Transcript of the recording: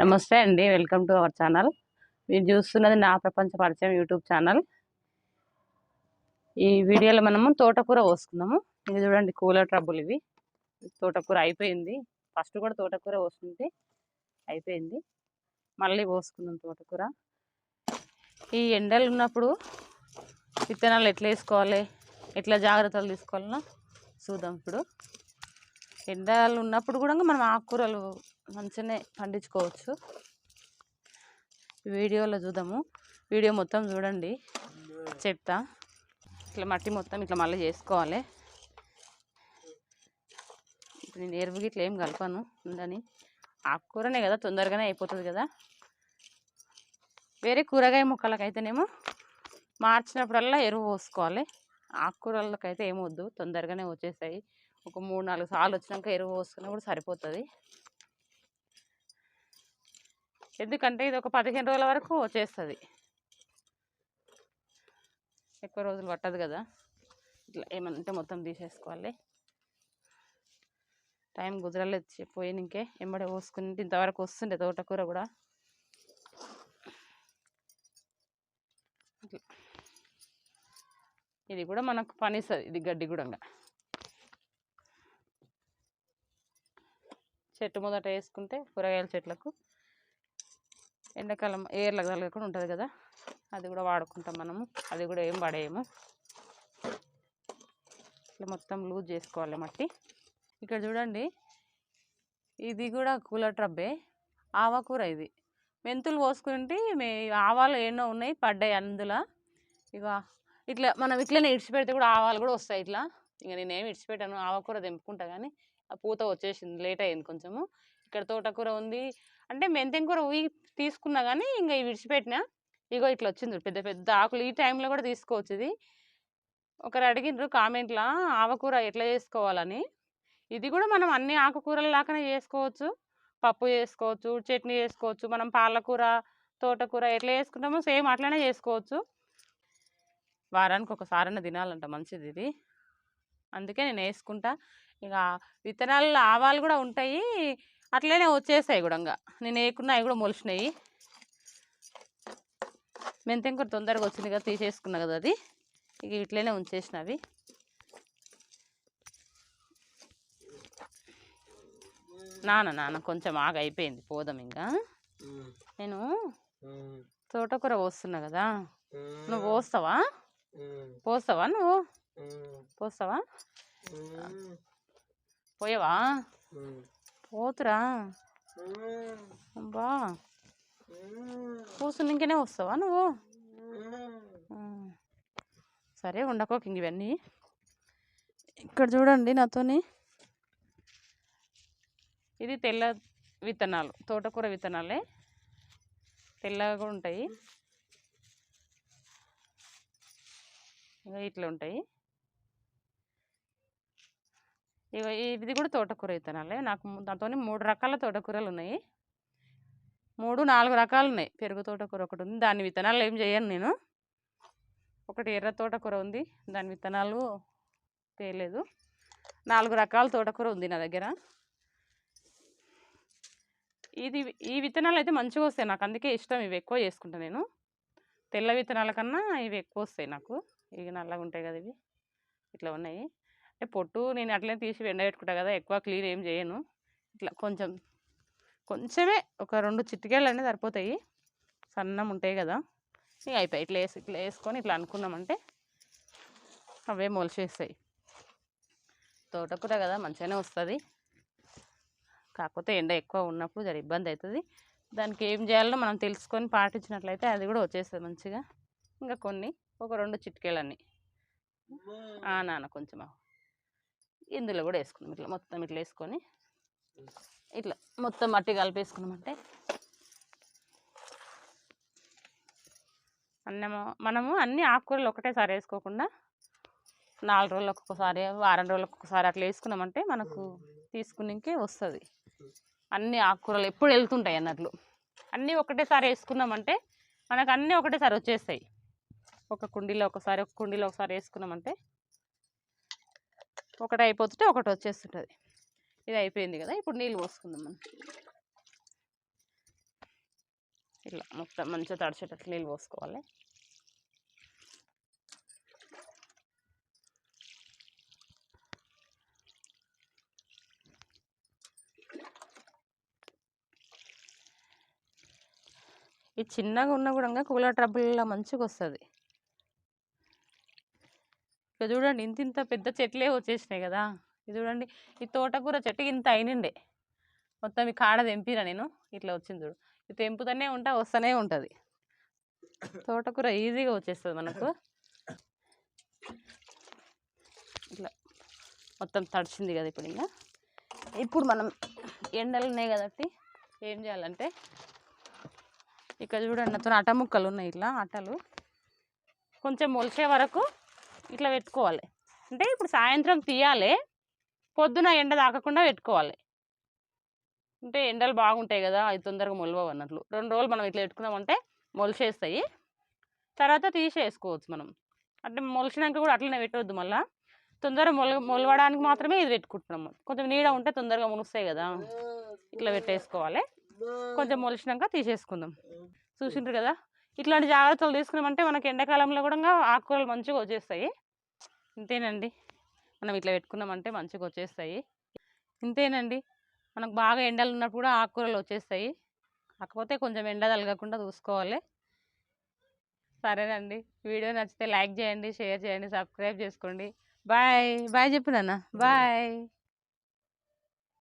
నమస్తే అండి. Welcome to our channel. మీరు చూస్తున్నది నా ప్రపంచ పరిచయం యూట్యూబ్ ఛానల్. ఈ వీడియోలో మనము తోటకూర పోసుకున్నాము ఇది చూడండి కూలర్ ట్రబుల్ ఇవి. తోటకూర అయిపోయింది. ఫస్ట్ కూడా తోటకూర పోసుకుంటే అయిపోయింది. మళ్ళీ పోసుకుందాం తోటకూర. ఈ ఎండలు ఉన్నప్పుడు విత్తనాలు ఎట్లా వేసుకోవాలి? ఎట్లా జాగ్రత్తలు తీసుకోవాలన్నా చూద్దాం ఇప్పుడు. ఎండలు ఉన్నప్పుడు కూడా మనం ఆకుకూరలు మంచిగానే పండించుకోవచ్చు. వీడియోలో చూద్దాము. వీడియో మొత్తం చూడండి. చెప్తా. ఇట్లా మట్టి మొత్తం ఇట్లా మళ్ళీ చేసుకోవాలి. ఇప్పుడు నేను ఎరువు ఇట్లా ఏం కలపను. ఉందని ఆకుకూరనే కదా తొందరగానే అయిపోతుంది కదా. వేరే కూరగాయ మొక్కలకైతేనేమో మార్చినప్పుడల్లా ఎరువు పోసుకోవాలి. ఆకుకూరలకైతే ఏమొద్దు తొందరగానే వచ్చేస్తాయి. ఒక మూడు నాలుగు సార్లు వచ్చినాక ఎరువు పోసుకున్నా కూడా సరిపోతుంది. ఎందుకంటే ఇది ఒక పదిహేను రోజుల వరకు వచ్చేస్తుంది ఎక్కువ రోజులు పట్టదు కదా. ఇట్లా ఏమంటే మొత్తం తీసేసుకోవాలి. టైం కుదరలేదు చె- పోయినకే. ఎంబడే పోసుకుని ఇంతవరకు వస్తుండే తోటకూర కూడా. ఇట్లా. ఇది కూడా మనకు పనిస్తుంది ఇది గడ్డి కూడా చెట్టు మొదట వేసుకుంటే కూరగాయల చెట్లకు ఎండాకాలం ఏర్లకు తగలకుండా ఉంటుంది కదా అది కూడా వాడుకుంటాం మనము అది కూడా ఏం పడేయము. ఇట్లా మొత్తం లూజ్ చేసుకోవాలి మట్టి. ఇక్కడ చూడండి ఇది కూడా కూలర్ ట్రబ్బే ఆవకూర ఇది. మెంతులు పోసుకుంటే మే ఆవాలు ఎన్నో ఉన్నాయి పడ్డాయి అందులో. ఇక ఇట్లా మనం ఇట్లనే ఇడిచిపెడితే కూడా ఆవాలు కూడా వస్తాయి ఇట్లా. ఇక నేనేమి ఇడిచిపెట్టాను ఆవకూర తెంపుకుంటా కానీ ఆ పూత వచ్చేసింది లేట్ అయింది కొంచెము. ఇక్కడ తోటకూర ఉంది. అంటే మెంతెం కూర తీసుకున్నా కానీ ఇంకా ఇవి విడిచిపెట్టిన ఇగో ఇట్లా వచ్చింది పెద్ద పెద్ద ఆకులు ఈ టైంలో కూడా తీసుకోవచ్చు ఇది. ఒకరు అడిగినారు కామెంట్లో ఆవకూర ఎట్లా చేసుకోవాలని. ఇది కూడా మనం అన్ని ఆకుకూరలలాగానే చేసుకోవచ్చు. పప్పు చేసుకోవచ్చు చట్నీ చేసుకోవచ్చు మనం పాలకూర తోటకూర ఎట్లా చేసుకుంటామో సేమ్ అట్లనే చేసుకోవచ్చు. వారానికి ఒకసారైనా తినాలంట మంచిది ఇది. అందుకే నేను వేసుకుంటా. ఇక విత్తనాలు ఆవాలు కూడా ఉంటాయి. అట్లనే వచ్చేసాయి కూడా ఇంకా. నేను వేయకున్నా అవి కూడా మొలిచినాయి. మెంతెం తొందరగా వచ్చింది కదా తీసేసుకున్నా కదా అది. ఇక ఇట్లనే ఉంచేసిన అవి. నాన్న నాన్న కొంచెం ఆగ అయిపోయింది పోదాం ఇంకా. నేను తోటకూర పోస్తున్నా కదా. నువ్వు పోస్తావా? పోస్తావా నువ్వు? పోస్తావా? పోయావా? పోతురా అబ్బా. కూర్చుని ఇంకనే వస్తావా నువ్వు. సరే ఉండకోక ఇంక ఇవన్నీ. ఇక్కడ చూడండి నాతోని. ఇది తెల్ల విత్తనాలు తోటకూర విత్తనాలే. తెల్లగా కూడా ఉంటాయి ఇట్లా ఉంటాయి. ఇవి ఇది కూడా తోటకూర విత్తనాలే నాకు దాంతో మూడు రకాల తోటకూరలు ఉన్నాయి మూడు నాలుగు రకాలు ఉన్నాయి పెరుగు తోటకూర ఒకటి ఉంది. దాని విత్తనాలు ఏం చేయను నేను. ఒకటి ఎర్ర తోటకూర ఉంది. దాని విత్తనాలు తేలేదు. నాలుగు రకాల తోటకూర ఉంది నా దగ్గర. ఇది ఈ విత్తనాలు అయితే మంచిగా వస్తాయి. నాకు అందుకే ఇష్టం. ఇవి ఎక్కువ చేసుకుంటాను నేను. తెల్ల విత్తనాల కన్నా ఇవి ఎక్కువ వస్తాయి నాకు. ఇవి నల్లగా ఉంటాయి కదా ఇవి. ఇట్లా ఉన్నాయి. పొట్టు నేను అట్లనే తీసి ఎండబెట్టుకుంటా కదా ఎక్కువ క్లీన్ ఏం చేయను. ఇట్లా కొంచెం కొంచెమే ఒక రెండు చిటికేళ్ళు అనేది సరిపోతాయి. సన్నం ఉంటాయి కదా. ఇక అయిపోయి ఇట్లా వేసి ఇట్లా వేసుకొని ఇట్లా అనుకున్నామంటే అవే మొలిచేస్తాయి. తోటకూర కదా మంచిగానే వస్తుంది. కాకపోతే ఎండ ఎక్కువ ఉన్నప్పుడు జర ఇబ్బంది అవుతుంది దానికి ఏం చేయాలో మనం తెలుసుకొని పాటించినట్లయితే అది కూడా వచ్చేస్తుంది మంచిగా. ఇంకా కొన్ని ఒక రెండు చిటికేళ్ళని ఆ నాన్న కొంచెం ఇందులో కూడా వేసుకున్నాం. ఇట్లా మొత్తం ఇట్లా వేసుకొని ఇట్లా మొత్తం మట్టి కలిపేసుకున్నామంటే అన్నము మనము అన్ని ఆకుకూరలు ఒకటేసారి వేసుకోకుండా నాలుగు రోజులకు ఒకసారి వారం రోజులకు ఒకసారి అట్లా వేసుకున్నామంటే మనకు తీసుకునేకే వస్తుంది. అన్ని ఆకుకూరలు ఎప్పుడు వెళ్తుంటాయి అన్నట్లు. అన్నీ ఒకటేసారి వేసుకున్నామంటే మనకు అన్నీ ఒకటేసారి వచ్చేస్తాయి. ఒక కుండీలో ఒకసారి ఒక కుండీలో ఒకసారి వేసుకున్నామంటే ఒకటి అయిపోతుంటే ఒకటి వచ్చేస్తుంటుంది ఇది అయిపోయింది కదా ఇప్పుడు నీళ్ళు పోసుకుందాం మనం. ఇలా మొత్తం మంచిగా తడిచేటట్లు నీళ్ళు పోసుకోవాలి. ఇది చిన్నగా ఉన్న కూడా కూలర్ ట్రబుల్లో మంచిగా వస్తుంది ఇక చూడండి ఇంత ఇంత పెద్ద చెట్లే వచ్చేసినాయి కదా. ఇది చూడండి ఈ తోటకూర చెట్టు ఇంత అయినండే. మొత్తం ఈ కాడ తెంపిరా నేను. ఇట్లా వచ్చింది చూడు. ఇది తెంపుతూనే ఉంటా వస్తూనే ఉంటుంది. తోటకూర ఈజీగా వచ్చేస్తుంది మనకు. ఇట్లా మొత్తం తడిచింది కదా ఇప్పుడు ఇంకా ఇప్పుడు మనం ఎండలు ఉన్నాయి కాబట్టి ఏం చేయాలంటే ఇక్కడ చూడండి నాతో అట ముక్కలు ఉన్నాయి ఇట్లా అట్టలు కొంచెం మొలిసే వరకు ఇట్లా పెట్టుకోవాలి. అంటే ఇప్పుడు సాయంత్రం తీయాలి పొద్దున ఎండ తాకకుండా పెట్టుకోవాలి. అంటే ఎండలు బాగుంటాయి కదా అవి తొందరగా మొలవవు అన్నట్లు. రెండు రోజులు మనం ఇట్లా పెట్టుకున్నామంటే మొలిసేస్తాయి తర్వాత తీసేసుకోవచ్చు మనం. అంటే మొలిచినాక కూడా అట్లనే పెట్టవద్దు మళ్ళీ. తొందరగా మొల మొలవడానికి మాత్రమే ఇది పెట్టుకుంటున్నాము కొంచెం నీడ ఉంటే తొందరగా మునుస్తాయి కదా ఇట్లా పెట్టేసుకోవాలి. కొంచెం మొలిచినాక తీసేసుకుందాం. చూసిండ్రు కదా? ఇట్లాంటి జాగ్రత్తలు తీసుకున్నామంటే మనకి ఎండాకాలంలో కూడా ఆకుకూరలు మంచిగా వచ్చేస్తాయి. ఇంతేనండి. మనం ఇట్లా పెట్టుకున్నామంటే మంచిగా వచ్చేస్తాయి. ఇంతేనండి. మనకు బాగా ఎండలు ఉన్నప్పుడు కూడా ఆకుకూరలు వచ్చేస్తాయి. కాకపోతే కొంచెం ఎండ తగలకుండా చూసుకోవాలి. సరేనండి. వీడియో నచ్చితే లైక్ చేయండి షేర్ చేయండి సబ్స్క్రైబ్ చేసుకోండి. బాయ్. బాయ్ చెప్పు నాన్న. బాయ్.